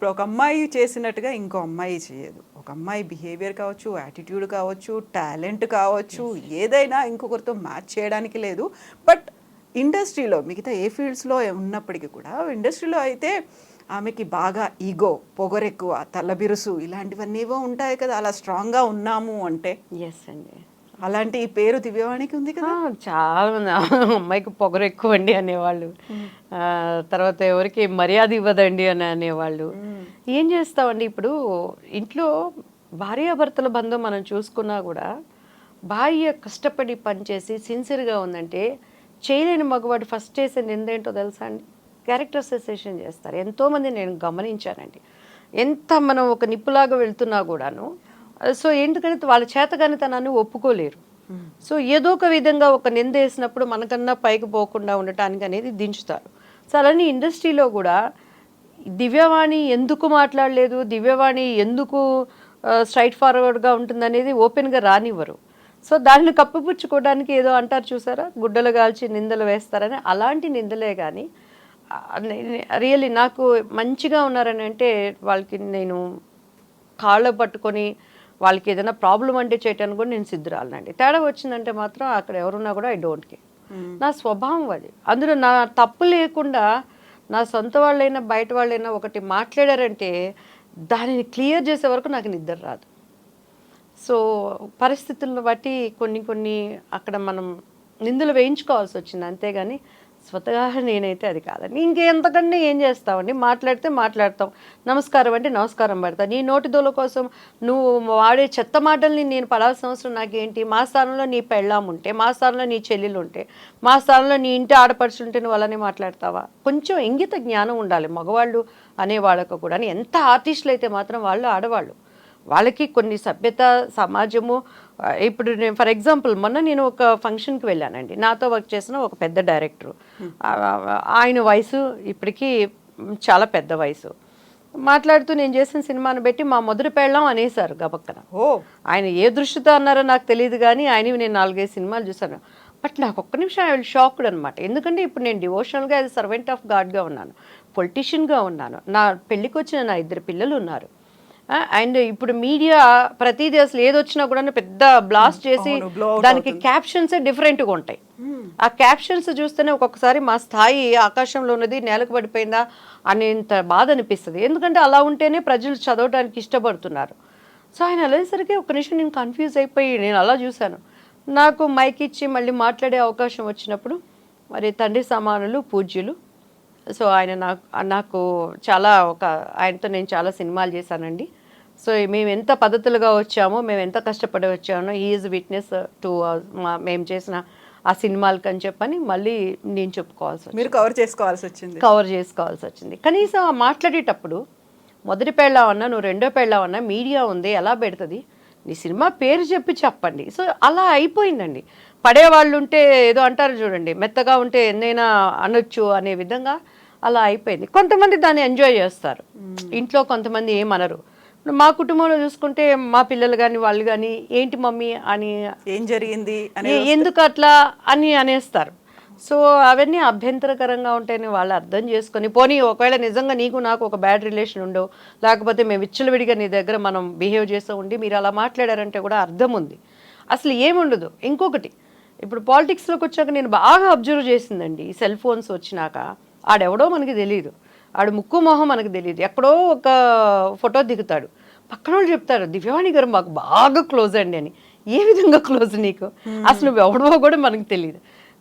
ఇప్పుడు ఒక అమ్మాయి చేసినట్టుగా ఇంకో అమ్మాయి చేయదు. ఒక అమ్మాయి బిహేవియర్ కావచ్చు యాటిట్యూడ్ కావచ్చు టాలెంట్ కావచ్చు ఏదైనా ఇంకొకరితో మ్యాచ్ చేయడానికి లేదు. బట్ ఇండస్ట్రీలో మిగతా ఏ ఫీల్డ్స్లో ఉన్నప్పటికీ కూడా ఇండస్ట్రీలో అయితే ఆమెకి బాగా ఈగో పొగరెక్కువ తల్లబిరుసు ఇలాంటివన్నీ ఏవో ఉంటాయి కదా అలా స్ట్రాంగ్గా ఉన్నాము అంటే. ఎస్ అండి. అలాంటి ఈ పేరు దివ్యవాణికి ఉంది కదా? చాలా మంది. అమ్మాయికి పొగరు ఎక్కువ అండి అనేవాళ్ళు తర్వాత ఎవరికి మర్యాద ఇవ్వదండి అని అనేవాళ్ళు. ఏం చేస్తామండి ఇప్పుడు? ఇంట్లో భార్యాభర్తల బంధం మనం చూసుకున్నా కూడా భార్య కష్టపడి పనిచేసి సిన్సియర్గా ఉందంటే చేయలేని మగవాడు ఫస్ట్ చేసే నిందేంటో తెలుసా అండి? క్యారెక్టర్ అసోసియేషన్ చేస్తారు. ఎంతోమంది నేను గమనించానండి. ఎంత మనం ఒక నిప్పులాగా వెళ్తున్నా కూడాను సో ఎందుకంటే వాళ్ళ చేతగానితనాన్ని ఒప్పుకోలేరు. సో ఏదో ఒక విధంగా ఒక నింద వేసినప్పుడు మనకన్నా పైకి పోకుండా ఉండటానికి అనేది దించుతారు. సో అలానే ఇండస్ట్రీలో కూడా దివ్యవాణి ఎందుకు మాట్లాడలేదు దివ్యవాణి ఎందుకు స్ట్రైట్ ఫార్వర్డ్గా ఉంటుందనేది ఓపెన్గా రానివ్వరు. సో దాన్ని కప్పిపుచ్చుకోవడానికి ఏదో అంటారు చూసారా? గుడ్డలు కాల్చి నిందలు వేస్తారని అలాంటి నిందలే కానీ రియల్లీ నాకు మంచిగా ఉన్నారని అంటే వాళ్ళకి నేను కాళ్ళ పట్టుకొని వాళ్ళకి ఏదైనా ప్రాబ్లం అంటే చేయటానికి కూడా నేను సిద్ధురాలనండి. తేడా వచ్చిందంటే మాత్రం అక్కడ ఎవరున్నా కూడా ఐ డోంట్ కేర్. నా స్వభావం అది. అందులో నా తప్పు లేకుండా నా సొంత వాళ్ళైనా బయట వాళ్ళైనా ఒకటి మాట్లాడారంటే దానిని క్లియర్ చేసే వరకు నాకు నిద్ర రాదు. సో పరిస్థితులను బట్టి కొన్ని కొన్ని అక్కడ మనం నిందులు వేయించుకోవాల్సి వచ్చింది. అంతేగాని స్వతగా నేనైతే అది కాదండి. ఇంకెంతకంటే ఏం చేస్తావండి? మాట్లాడితే మాట్లాడతాం. నమస్కారం అంటే నమస్కారం పెడతా. నీ నోటి దోల కోసం నువ్వు వాడే చెత్త మాటల్ని నేను పడాల్సిన అవసరం నాకేంటి? మా స్థానంలో నీ పెళ్ళాం ఉంటే మా స్థానంలో నీ చెల్లెలు ఉంటే మా స్థానంలో నీ ఇంటి ఆడపడుచుంటే నువ్వు అలానే మాట్లాడతావా? కొంచెం ఇంగిత జ్ఞానం ఉండాలి మగవాళ్ళు అనే వాళ్ళకు కూడా ఎంత ఆర్టిస్టులు అయితే మాత్రం వాళ్ళు ఆడవాళ్ళు. వాళ్ళకి కొన్ని సభ్యత సమాజము ఇప్పుడు నేను ఫర్ ఎగ్జాంపుల్ మొన్న నేను ఒక ఫంక్షన్కి వెళ్ళానండి. నాతో వర్క్ చేసిన ఒక పెద్ద డైరెక్టరు. ఆయన వయసు ఇప్పటికీ చాలా పెద్ద వయసు. మాట్లాడుతూ నేను చేసిన సినిమాను పెట్టి మా మొదటి పెళ్ళం అనేసారు గబక్కన. ఓ! ఆయన ఏ దృష్టితో అన్నారో నాకు తెలియదు కానీ ఆయనవి నేను నాలుగైదు సినిమాలు చూశాను. బట్ నాకు ఒక్క నిమిషం ఐ షాక్డ్ అనమాట ఎందుకంటే ఇప్పుడు నేను డివోషనల్గా యాజ్ సర్వెంట్ ఆఫ్ గాడ్గా ఉన్నాను. పొలిటీషియన్గా ఉన్నాను. నా పెళ్ళికి వచ్చిన నా ఇద్దరు పిల్లలు ఉన్నారు. అండ్ ఇప్పుడు మీడియా ప్రతిదీ అసలు ఏది వచ్చినా కూడా పెద్ద బ్లాస్ట్ చేసి blow out దానికి క్యాప్షన్స్ డిఫరెంట్గా ఉంటాయి. ఆ క్యాప్షన్స్ చూస్తేనే ఒక్కొక్కసారి మా స్థాయి ఆకాశంలో ఉన్నది నేలకు పడిపోయిందా అనేంత బాధ అనిపిస్తుంది. ఎందుకంటే అలా ఉంటేనే ప్రజలు చదవడానికి ఇష్టపడుతున్నారు. సో ఆయన వెళ్ళేసరికి ఒక నిమిషం నేను కన్ఫ్యూజ్ అయిపోయి నేను అలా చూశాను. నాకు మైక్ ఇచ్చి మళ్ళీ మాట్లాడే అవకాశం వచ్చినప్పుడు మరి తండ్రి సమానులు పూజ్యులు. సో ఆయన నాకు నాకు చాలా ఒక ఆయనతో నేను చాలా సినిమాలు చేశానండి. సో మేము ఎంత పద్ధతులుగా వచ్చామో మేము ఎంత కష్టపడి వచ్చామో ఈజ్ విట్నెస్ టు మేము చేసిన ఆ సినిమాలకి అని చెప్పని మళ్ళీ నేను చెప్పుకోవాల్సి వచ్చింది. మీరు కవర్ చేసుకోవాల్సి వచ్చింది. కవర్ చేసుకోవాల్సి వచ్చింది. కనీసం మాట్లాడేటప్పుడు మొదటి పెళ్ళావన్నా నువ్వు రెండో పెళ్ళావన్నా మీడియా ఉంది ఎలా పెడుతుంది? నీ సినిమా పేరు చెప్పి చెప్పండి. సో అలా అయిపోయిందండి. పడేవాళ్ళు ఉంటే ఏదో అంటారు చూడండి మెత్తగా ఉంటే ఎన్నైనా అనొచ్చు అనే విధంగా అలా అయిపోయింది. కొంతమంది దాన్ని ఎంజాయ్ చేస్తారు. ఇంట్లో కొంతమంది ఏమనరు. మా కుటుంబంలో చూసుకుంటే మా పిల్లలు కానీ వాళ్ళు కానీ ఏంటి మమ్మీ? అని ఏం జరిగింది అని ఎందుకు అట్లా? అని అనేస్తారు. సో అవన్నీ అభ్యంతరకరంగా ఉంటాయని వాళ్ళు అర్థం చేసుకొని పోనీ ఒకవేళ నిజంగా నీకు నాకు ఒక బ్యాడ్ రిలేషన్ ఉండవు లేకపోతే మేము విచ్చలవిడిగా నీ దగ్గర మనం బిహేవ్ చేస్తూ ఉండి మీరు అలా మాట్లాడారంటే కూడా అర్థం ఉంది. అసలు ఏముండదు. ఇంకొకటి ఇప్పుడు పాలిటిక్స్లోకి వచ్చాక నేను బాగా అబ్జర్వ్ చేసిందండి ఈ సెల్ ఫోన్స్ వచ్చినాక. ఆడెవడో మనకి తెలియదు ఆడు ముక్కు మొహం మనకు తెలియదు. ఎక్కడో ఒక ఫోటో దిగుతాడు. పక్కన వాళ్ళు చెప్తారు దివ్యవాణి గారు మాకు బాగా క్లోజ్ అండి అని. ఏ విధంగా క్లోజ్ నీకు? అసలు నువ్వు ఎవడవో కూడా మనకు తెలియదు.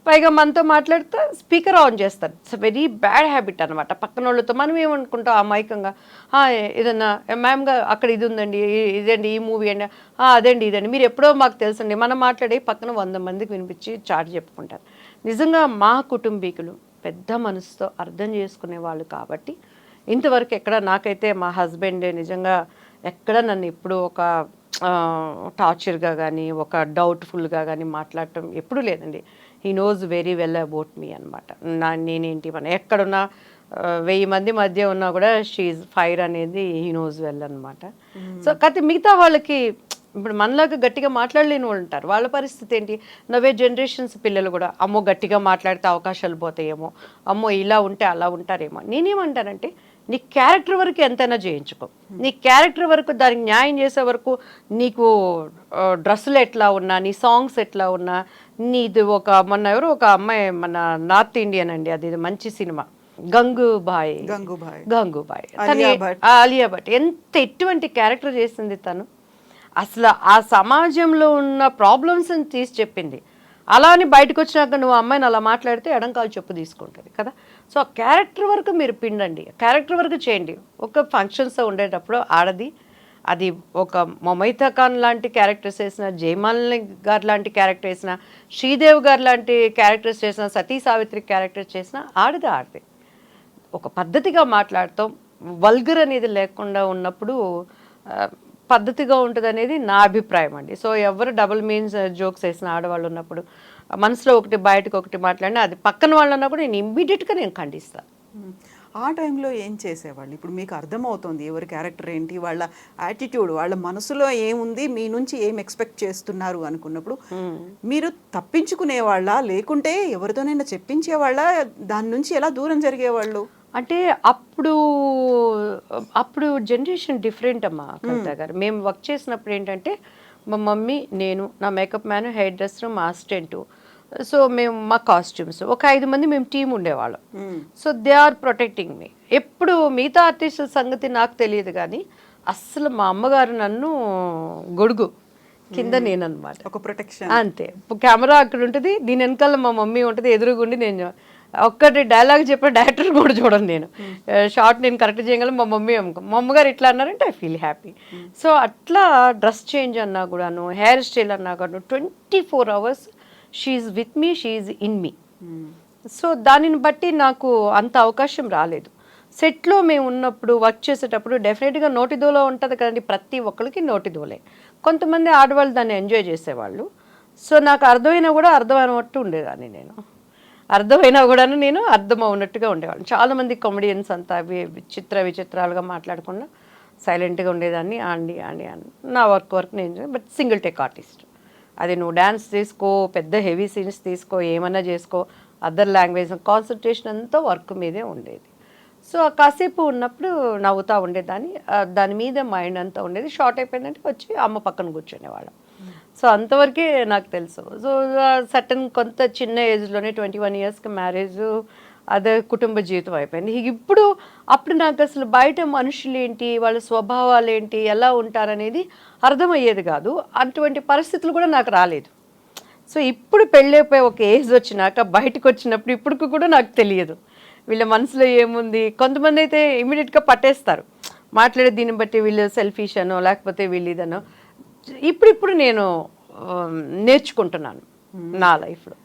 పైగా మనతో మాట్లాడితే స్పీకర్ ఆన్ చేస్తారు. ఇట్స్ వెరీ బ్యాడ్ హ్యాబిట్ అనమాట పక్కన వాళ్ళతో మనం ఏమనుకుంటాం అమాయకంగా? "ఆ, ఏదన్నా మ్యామ్గా అక్కడ ఇది ఉందండి ఇదండి ఈ మూవీ అండి. "ఆ, అదండి ఇదండి. మీరు ఎప్పుడో మాకు తెలుసండి. మనం మాట్లాడి పక్కన వంద మందికి వినిపించి చాటి చెప్పుకుంటారు. నిజంగా మా కుటుంబీకులు పెద్ద మనసుతో అర్థం చేసుకునే వాళ్ళు కాబట్టి ఇంతవరకు ఎక్కడ నాకైతే మా హస్బెండ్ నిజంగా ఎక్కడ నన్ను ఎప్పుడు ఒక టార్చర్గా కానీ ఒక డౌట్ఫుల్గా కానీ మాట్లాడటం ఎప్పుడూ లేదండి. He knows very well about me అనమాట నా నేనేంటి మన ఎక్కడున్నా వెయ్యి మంది మధ్య ఉన్నా కూడా షీఈ్ ఫైర్ అనేది హీ నోస్ వెల్ అనమాట సో కాకపోతే మిగతా వాళ్ళకి ఇప్పుడు మనలాగా గట్టిగా మాట్లాడలేని వాళ్ళు ఉంటారు. వాళ్ళ పరిస్థితి ఏంటి? నవే జనరేషన్స్ పిల్లలు కూడా అమ్మో గట్టిగా మాట్లాడితే అవకాశాలు పోతాయేమో. అమ్మో ఇలా ఉంటే అలా ఉంటారేమో. నేనేమంటానంటే నీ క్యారెక్టర్ వరకు ఎంతైనా చేయించుకో. నీ క్యారెక్టర్ వరకు దానికి న్యాయం చేసే వరకు నీకు డ్రెస్సులు ఎట్లా ఉన్నా నీ సాంగ్స్ ఎట్లా ఉన్నా నీది ఒక మొన్న ఎవరు ఒక అమ్మాయి మన నార్త్ ఇండియన్ అండి అది మంచి సినిమా. గంగూబాయ్. గంగూబాయ్. గంగూబాయ్ తను ఆలియా భట్. ఎంత ఎటువంటి క్యారెక్టర్ చేసింది తను? అసలు ఆ సమాజంలో ఉన్న ప్రాబ్లమ్స్ని తీసి చెప్పింది. అలా అని బయటకు వచ్చినాక నువ్వు అమ్మాయిని అలా మాట్లాడితే ఎడంకాలు చెప్పు తీసుకుంటుంది కదా? సో ఆ క్యారెక్టర్ వరకు మీరు పిండండి. క్యారెక్టర్ వరకు చేయండి. ఒక ఫంక్షన్స్ ఉండేటప్పుడు ఆడది అది ఒక మొమైతా ఖాన్ లాంటి క్యారెక్టర్స్ వేసిన జయమాలని గారు లాంటి క్యారెక్టర్ వేసిన శ్రీదేవ్ గారు లాంటి క్యారెక్టర్స్ చేసిన సతీ సావిత్రి క్యారెక్టర్స్ చేసిన ఆడది ఆడది. ఒక పద్ధతిగా మాట్లాడతాం. వల్గర్ అనేది లేకుండా ఉన్నప్పుడు పద్ధతిగా ఉంటుంది అనేది నా అభిప్రాయం అండి. సో ఎవరు డబుల్ మీన్స్ జోక్స్ వేసిన ఆడవాళ్ళు ఉన్నప్పుడు మనసులో ఒకటి బయటకు ఒకటి మాట్లాడినా అది పక్కన వాళ్ళు అన్నప్పుడు నేను ఇమ్మీడియట్గా నేను ఖండిస్తాను. ఆ టైంలో ఏం చేసేవాళ్ళు? ఇప్పుడు మీకు అర్థమవుతుంది ఎవరి క్యారెక్టర్ ఏంటి? వాళ్ళ యాటిట్యూడ్ వాళ్ళ మనసులో ఏముంది? మీ నుంచి ఏం ఎక్స్పెక్ట్ చేస్తున్నారు అనుకున్నప్పుడు మీరు తప్పించుకునేవాళ్ళ? లేకుంటే ఎవరితోనైనా చెప్పించేవాళ్ళ? దాని నుంచి ఎలా దూరం జరిగేవాళ్ళు? అంటే అప్పుడు అప్పుడు జనరేషన్ డిఫరెంట్ అమ్మా కవిత గారు. మేము వర్క్ చేసినప్పుడు ఏంటంటే మా మమ్మీ నేను నా మేకప్ మ్యాన్ హెయిర్ డ్రెస్సర్ మా అసిస్టెంట్. సో మేము మా కాస్ట్యూమ్స్. ఒక ఐదు మంది మేము టీం ఉండేవాళ్ళం. So they are protecting me. ఎప్పుడు మిగతా ఆర్టిస్టుల సంగతి నాకు తెలియదు కానీ అస్సలు మా అమ్మగారు నన్ను గొడుగు కింద నేనన్నమాట. ఒక ప్రొటెక్షన్. అంతే. కెమెరా అక్కడ ఉంటుంది దీని వెనకాల మా మమ్మీ ఉంటుంది ఎదురుగుండి నేను ఒక్కటి డైలాగ్ చెప్పే డైరెక్టర్ కూడా చూడను నేను. షార్ట్ నేను కరెక్ట్ చేయగలను మా మమ్మీ మా అమ్మగారు ఇట్లా అన్నారంటే ఐ ఫీల్ హ్యాపీ సో అట్లా డ్రెస్ చేంజ్ అన్నా కూడాను హెయిర్ స్టైల్ అన్నా కూడాను twenty four hours she's with me she's in me so దానిని బట్టి నాకు అంత అవకాశం రాలేదు. సెట్లో మేము ఉన్నప్పుడు వర్క్ చేసేటప్పుడు డెఫినెట్గా నోటిదోలో ఉంటుంది కదండి ప్రతి ఒక్కరికి నోటిదోలే కొంతమంది ఆడవాళ్ళు దాన్ని ఎంజాయ్ చేసేవాళ్ళు. సో నాకు అర్థమైనా కూడా అర్థమైనట్టు ఉండేదాన్ని నేను. అర్థమైనా కూడా నేను అర్థం అవునట్టుగా ఉండేవాళ్ళం. చాలామంది కామెడియన్స్ అంతా వి- విచిత్ర విచిత్రాలుగా మాట్లాడకుండా సైలెంట్గా ఉండేదాన్ని. అండి అండి అని నా వర్క్ వర్క్ నేను బట్ సింగిల్ టేక్ ఆర్టిస్ట్ అది నువ్వు డ్యాన్స్ తీసుకో పెద్ద హెవీ సీన్స్ తీసుకో ఏమన్నా చేసుకో అదర్ లాంగ్వేజ్ కాన్సన్ట్రేషన్ అంతా వర్క్ మీదే ఉండేది. సో ఆ కాసేపు ఉన్నప్పుడు నవ్వుతూ ఉండేదాన్ని. దాని మీద మైండ్ అంతా ఉండేది. షార్ట్ అయిపోయిందంటే వచ్చి అమ్మ పక్కన కూర్చునేవాళ్ళం. సో అంతవరకే నాకు తెలుసు. సో సటన్ కొంత చిన్న ఏజ్లోనే ట్వంటీ వన్ ఇయర్స్కి మ్యారేజ్ అదే కుటుంబ జీవితం అయిపోయింది. ఇప్పుడు అప్పుడు నాకు అసలు బయట మనుషులు ఏంటి వాళ్ళ స్వభావాలు ఏంటి ఎలా ఉంటారనేది అర్థమయ్యేది కాదు. అటువంటి పరిస్థితులు కూడా నాకు రాలేదు. సో ఇప్పుడు పెళ్ళైపోయి ఒక ఏజ్ వచ్చినాక బయటకు వచ్చినప్పుడు ఇప్పుడు కూడా నాకు తెలియదు. వీళ్ళ మనసులో ఏముంది? కొంతమంది అయితే ఇమీడియట్గా పట్టేస్తారు. మాట్లాడే దీన్ని బట్టి వీళ్ళు సెల్ఫిష్ అనో లేకపోతే వీళ్ళు ఇదనో. ఇప్పుడిప్పుడు నేను నేర్చుకుంటున్నాను నా లైఫ్లో.